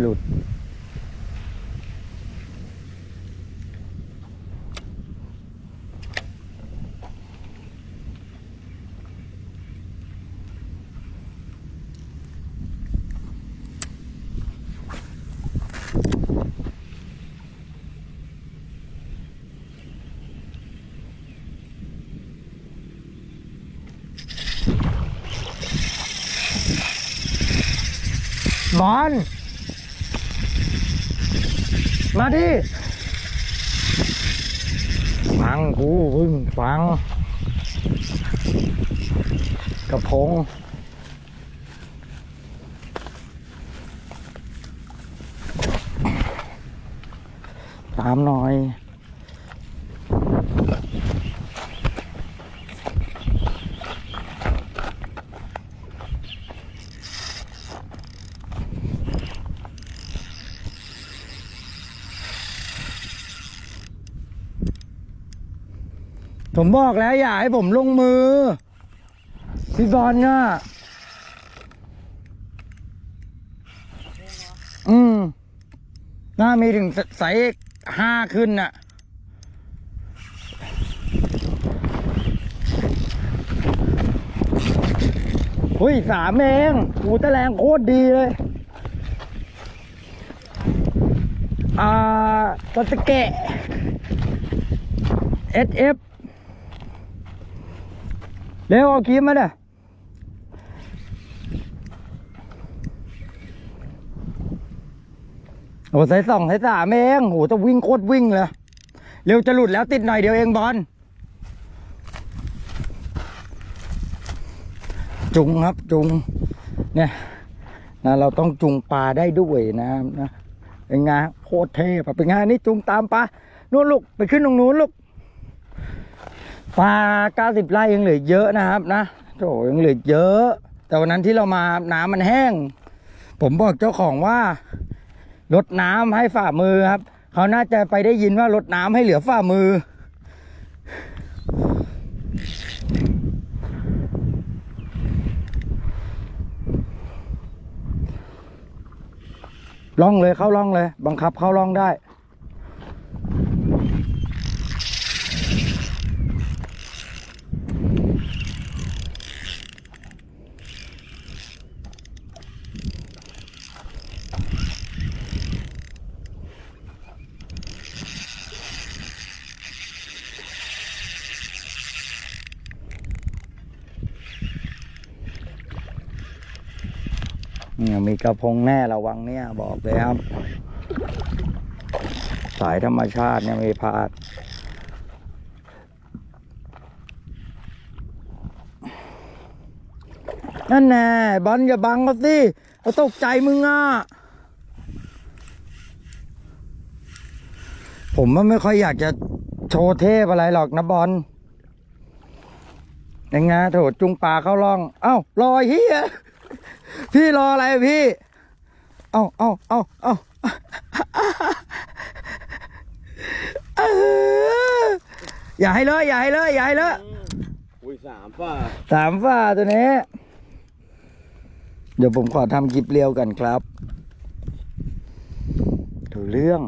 หลุด บอลมาดิฟังกูพึ่งฟัง กระพงตามหน่อย ผมบอกแล้วอย่าให้ผมลงมือ พี่บอลเนี่ยอืม น่ามีถึงไซส์ห้าขึ้นน่ะ หุ้ยสามเองหูตะแรงโคตรดีเลย อ่าตะตะเกะ SF เร็วเอาคีมมาเด้อโอ้ใส่สองใส่สามเองโหจะวิ่งโคตรวิ่งเลย เร็วจะหลุดแล้วติดหน่อยเดียวเองบอล จุงครับจุง เนี่ยนะเราต้องจุงปลาได้ด้วยนะนะเป็นไงโคตรเทพเป็นไงนี่จุงตามปลานู่นลูกไปขึ้นตรงนู้นลูก ปลา90ไร่ยังเหลือเยอะนะครับนะโถยังเหลือเยอะ แต่วันนั้นที่เรามาน้ำมันแห้ง ผมบอกเจ้าของว่าลดน้ำให้ฝ่ามือครับ เขาน่าจะไปได้ยินว่าลดน้ำให้เหลือฝ่ามือ ล่องเลยเข้าล่องเลย บังคับเข้าล่องได้ เนี่ยมีกระพงแน่ระวังเนี่ยบอกเลยครับ สายธรรมชาติเนี่ยไม่พลาดนั่นแน่บอลอย่าบังเขาสิเขาตกใจมึงอะ ผมว่าไม่ค่อยอยากจะโชว์เทพอะไรหรอกนะบอลยังไงโถจุงปลาเข้าร่อง เอ้ารอยเฮีย พี่รออะไรพี่ เอาเอาเอาเอาเอออย่าให้เลยอย่าให้เลยอย่าให้เลยอุ้ยสามป่ะสามฝ้าตัวนี้ เดี๋ยวผมขอทำคลิปเรียวกันครับถูกเรื่อง